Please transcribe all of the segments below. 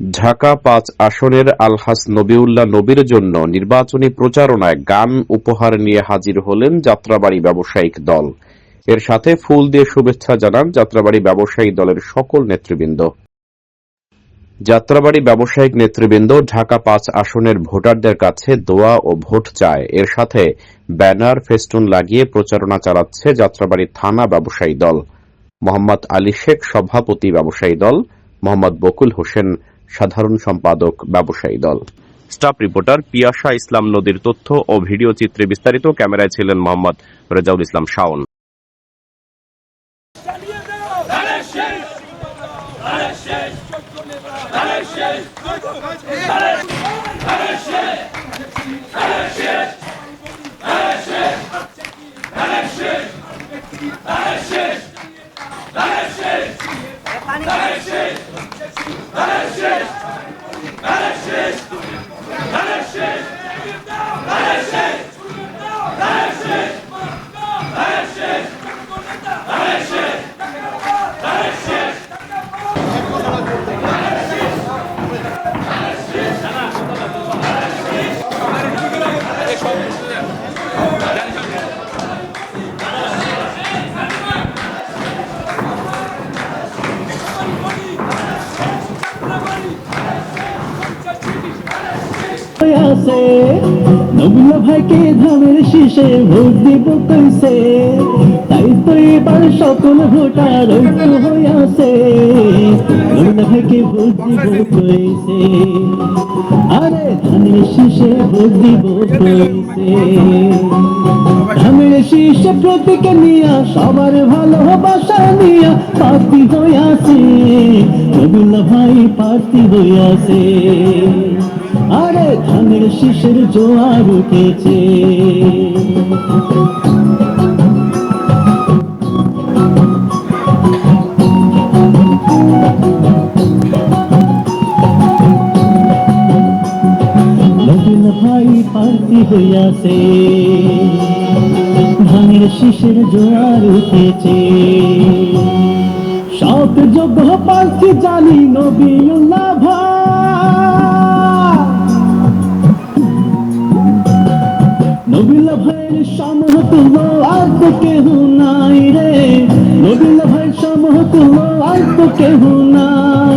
ঢাকা পাঁচ আসনের আলহাস নবিউল্লাহ নবীর জন্য নির্বাচনী প্রচারণায় গান উপহার নিয়ে হাজির হলেন যাত্রাবাড়ি ব্যবসায়িক দল। এর সাথে ফুল দিয়ে শুভেচ্ছা জানান যাত্রাবাড়ি ব্যবসায়ী দলের সকল নেতৃবৃন্দ। যাত্রাবাড়ি ব্যবসায়িক নেতৃবৃন্দ ঢাকা পাঁচ আসনের ভোটারদের কাছে দোয়া ও ভোট চায়। এর সাথে ব্যানার, ফেস্টুন লাগিয়ে প্রচারণা চালাচ্ছে যাত্রাবাড়ি থানা ব্যবসায়ী দল। মোহাম্মদ আলী শেখ সভাপতি ব্যবসায়ী দল, মোহাম্মদ বকুল হোসেন সাধারণ সম্পাদক ব্যবসায়ী দল। স্টাফ রিপোর্টার পিয়াসা ইসলাম নদীর তথ্য ও ভিডিও চিত্রে বিস্তারিত। ক্যামেরায় ছিলেন মোহাম্মদ রেজাউল ইসলাম শাওন। Anarchist! Anarchist! আছে। নবুল্লা ভাইকে ধামের শীষে ভোট দিব কইছে। তাই তো এবার সকল ভোটার ঐক্য হয়ে আছে। ভাইকে ভোট দিব কইছে। আরে ধানের শীষে ভোট দিব কইছে। ধামের শীষে প্রতীকে নিয়া, সবার ভালোবাসা নিয়া পার্টি হয়ে আছে। নবুল্লা ভাই পার্টি হয়ে আছে। আরে ধানের শিশের জোয়ার উঠেছে। নবীন হইয়াছে, ধানের শিশের জোয়ার উঠেছে। সব যোগ্য পার্টি জানি নবীল্লাহ ভাই সমতুল্য আর তো কেহ নাই রে। নবিলা ভাইয়ের সমতুল্য আর তো কেহ নাই।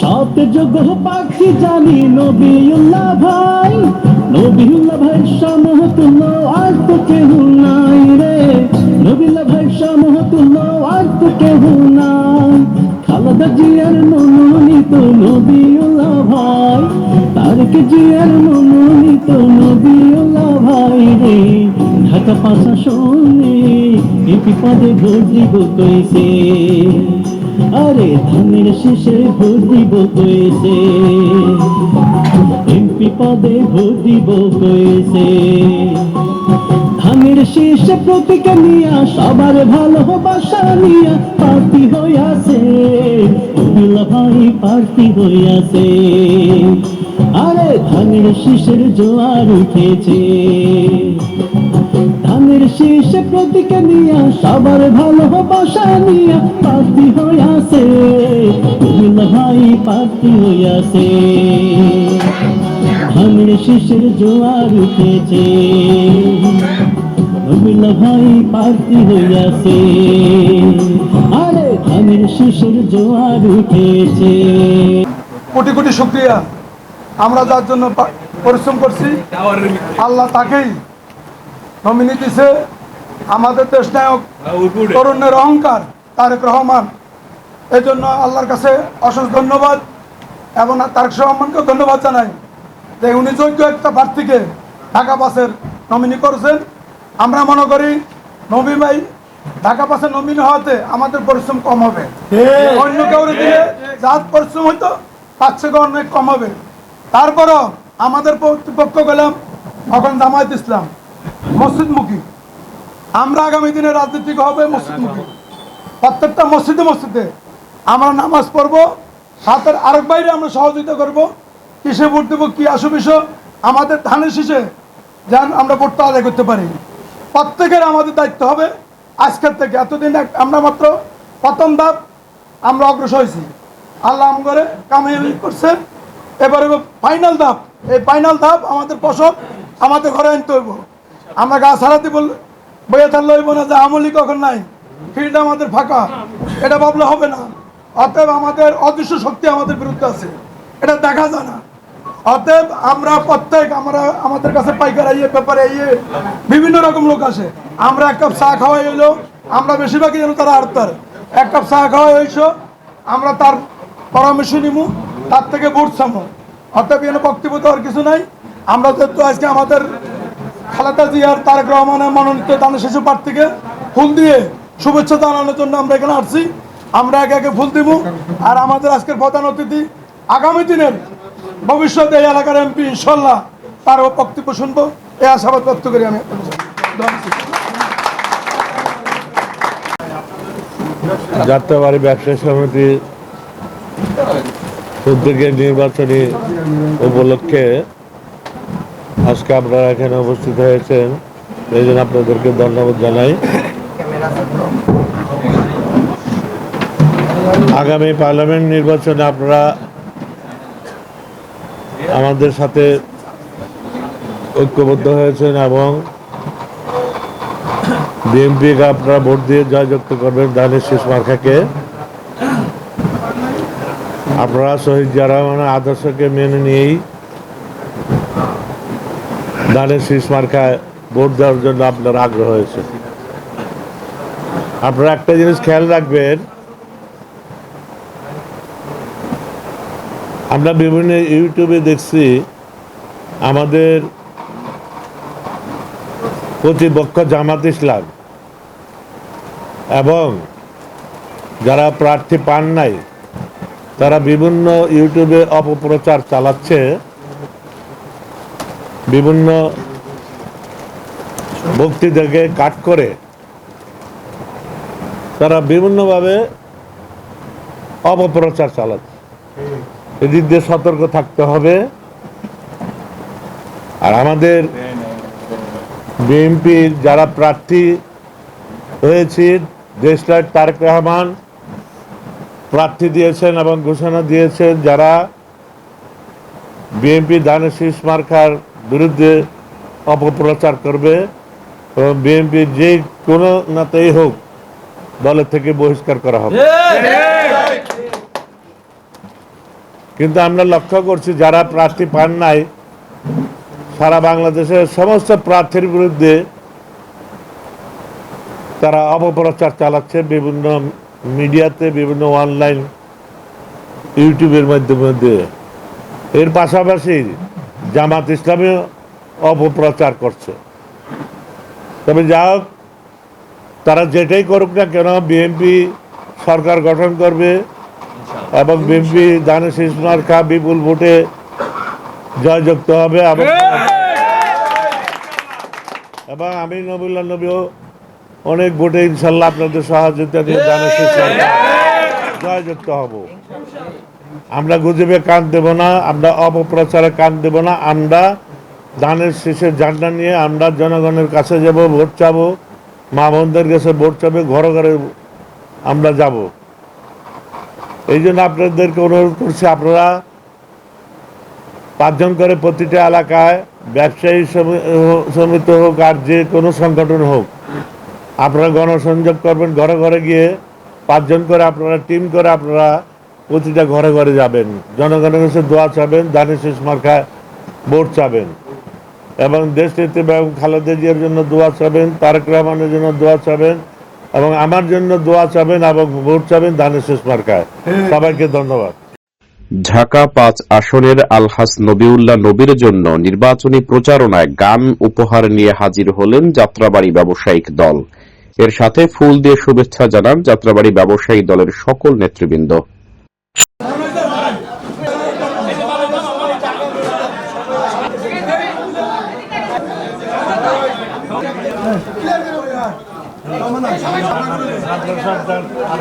সব যোগ্য পাখি জানি নবিউল্লাহ ভাই। নবিউল্লাহ ভাইয়ের সমতুল্য আর তো কেহ নাই রে। নবিউল্লাহ ভাইয়ের সমতুল্য আর তো কেহ নাই। খালেদা জিয়ার মনোনীত ভাই তারক জিয়ার মনোনীত নবিউল্লাহ ভাই রে। ঢাকা পাশা শোনে এপি পদে ভোট দিব কইছে। আরে ধানের শেষে দিব কইছে। এমপি পদে ভোট দিব কইছে। ধানের শীর্ষে প্রতীকা নিয়া, সবার ভালোবাসা নিয়া পার্টি হইয়াছে। ভাই পার্টি হইয়াছে। আরে ধানের শীষের জোয়ার উঠেছে। ধানের শীর্ষে প্রতীকা নিয়া, সবার ভালোবাসা নিয়া পার্টি হইয়াছে। দুলা ভাই পার্টি হইয়াছে। ধানের শীষের জোয়ার উঠেছে। রবিলা ভাই পার্টি হইয়াছে। আরে ধানের শীষের জোয়ার উঠেছে। কোটি কোটি শুক্রিয়া। আমরা যার জন্য পরিশ্রম করছি আল্লাহ তাকেই নমিনি দিছে। আমাদের দেশ নায়ক তরুণের অহংকার তারেক রহমান। এই জন্য আল্লাহর কাছে অশেষ ধন্যবাদ এবং তারেক রহমানকে ধন্যবাদ জানাই যে উনি যোগ্য একটা প্রার্থীকে ঢাকা বাসের নমিনি করেছেন। আমরা মনে করি নবী ভাই ঢাকা বাসের নমিনি হওয়াতে আমাদের পরিশ্রম কম হবে। অন্য কাউরে দিলে যার পরিশ্রম হইতো তার থেকে অনেক কম হবে। তারপরও আমাদের প্রতিপক্ষ গেলাম এখন জামায়াত ইসলাম, মসজিদমুখী। আমরা আগামী দিনে রাজনীতি হবে মসজিদমুখী। প্রত্যেকটা মসজিদে মসজিদে আমরা নামাজ পড়ব হাতের আরেক বাইরে আমরা সহযোগিতা করব। কিসে ভোট দেবো, কী আসু আমাদের ধানের শীষে যেন আমরা ভোটটা আদায় করতে পারি। প্রত্যেকের আমাদের দায়িত্ব হবে। আজকের থেকে এতদিন আমরা মাত্র প্রথম ধাপ আমরা অগ্রসর হয়েছি। আল্লাহ আম করে কামিয়াবি করছে। এবারে ফাইনাল ধাপ। এই ফাইনাল ধাপ আমাদের ফসল আমাদের ঘরে আনতে হইব। আমরা গাছ হারাতে বল, বইয়ে থাকলে হইব না যে আমলি কখন নাই। ফিল্ড আমাদের ফাঁকা। এটা ভাবলে হবে না। অতএব আমাদের অদৃশ্য শক্তি আমাদের বিরুদ্ধে আছে। এটা দেখা যায় না। অতএব আমরা প্রত্যেক, আমরা আমাদের কাছে পাইকার আইয়ে ব্যাপারে আইয়ে, বিভিন্ন রকম লোক আসে। আমরা এক কাপ চা খাওয়াই হইল। আমরা বেশিরভাগই যেন তারা আড়তার এক কাপ চা খাওয়াই হইছো আমরা তার পরামর্শ নিমু। তার থেকে চামো অতএব এখানে বক্তব্য দেওয়ার কিছু নাই। আমরা যেহেতু আজকে আমাদের খালেদা জিয়ার, তারেক রহমানের মনোনীত দানের শিশু প্রার্থীকে ফুল দিয়ে শুভেচ্ছা জানানোর জন্য আমরা এখানে আসছি। আমরা একে একে ফুল দিব। আর আমাদের আজকের প্রধান অতিথি আগামী দিনের ভবিষ্যতে এই এলাকার এমপি ইনশাল্লাহ তারও বক্তব্য শুনব। এই আশাবাদ ব্যক্ত করি আমি। যাত্রাবাড়ি ব্যবসায়ী সমিতি উদ্যোগে নির্বাচনী উপলক্ষে আজকে আপনারা এখানে উপস্থিত হয়েছেন। এই জন্য আপনাদেরকে ধন্যবাদ জানাই। আগামী পার্লামেন্ট নির্বাচনে আপনারা আমাদের সাথে ঐক্যবদ্ধ হয়েছেন এবং বিএনপিকে আপনারা ভোট দিয়ে জয়যুক্ত করবেন দানের শেষ মার্কাকে। আপনারা শহীদ জারামানের আদর্শকে মেনে নিয়েই দানের শেষ মার্কায় ভোট দেওয়ার জন্য আপনার আগ্রহ হয়েছে। আপনারা একটা জিনিস খেয়াল রাখবেন, আমরা বিভিন্ন ইউটিউবে দেখছি আমাদের প্রতিপক্ষ জামাত ইসলাম এবং যারা প্রার্থী পান নাই তারা বিভিন্ন ইউটিউবে অপপ্রচার চালাচ্ছে। বিভিন্ন বক্তৃতাকে কাট করে। তারা বিভিন্নভাবে অপপ্রচার চালাচ্ছে। এদিক দিয়ে সতর্ক থাকতে হবে। আর আমাদের বিএনপির যারা প্রার্থী হয়েছে দেশলার তারেক রহমান প্রার্থী দিয়েছেন এবং ঘোষণা দিয়েছেন যারা বিএনপি দানশীষ মার্কার বিরুদ্ধে অপপ্রচার করবে এবং বিএনপির যে কোনো নাতেই হোক দলের থেকে বহিষ্কার করা হবে। কিন্তু আমরা লক্ষ্য করছি যারা প্রার্থী পান নাই, সারা বাংলাদেশের সমস্ত প্রার্থীর বিরুদ্ধে তারা অপপ্রচার চালাচ্ছে বিভিন্ন মিডিয়াতে বিভিন্ন অনলাইন ইউটিউবের মাধ্যমে দিয়ে। এর পাশাপাশি জামাত ইসলামীও অপপ্রচার করছে। তবে যা হোক তারা যেটাই করুক না কেন বিএনপি সরকার গঠন করবে এবং বিএনপি দানের শিশুমার খা বিপুল ভোটে জয়যুক্ত হবে এবং আমি নবুল্লাহ নবীও অনেক ভোটে ইনশাল্লাহ আপনাদের সহযোগিতা দিয়ে দানের শিশুমার জয়যুক্ত হব। আমরা গুজবে কান দেব না আমরা অপপ্রচারে কান দেব না আমরা ধানের শেষে ঝান্ডা নিয়ে আমরা জনগণের কাছে যাব ভোট চাবো মা বোনদের কাছে ভোট চাবে ঘরে ঘরে আমরা যাব। এই জন্য আপনাদেরকে অনুরোধ করছি আপনারা পাঁচজন করে প্রতিটা এলাকায় ব্যবসায়ী সমি- সমিতি হোক আর যে কোনো সংগঠন হোক আপনারা গণসংযোগ করবেন, ঘরে ঘরে গিয়ে পাঁচজন করে আপনারা, টিম করে আপনারা প্রতিটা ঘরে ঘরে যাবেন। জনগণের কাছে দোয়া চাবেন, দানের শেষ মার্কায় ভোট চাবেন। এবং দেশ নেত্রী এবং খালেদা জিয়ার জন্য দোয়া চাবেন, তারেক রহমানের জন্য দোয়া চাবেন, এবং আমার জন্য দোয়া চাবেন এবং ভোট চাবেন দানের শেষ মার্কায়। সবাইকে ধন্যবাদ। ঢাকা পাঁচ আসনের আলহাস নবিউল্লাহ নবীর জন্য নির্বাচনী প্রচারণায় গান উপহার নিয়ে হাজির হলেন যাত্রাবাড়ি ব্যবসায়িক দল। এর সাথে ফুল দিয়ে শুভেচ্ছা জানান যাত্রাবাড়ি ব্যবসায়ী দলের সকল নেতৃবৃন্দ।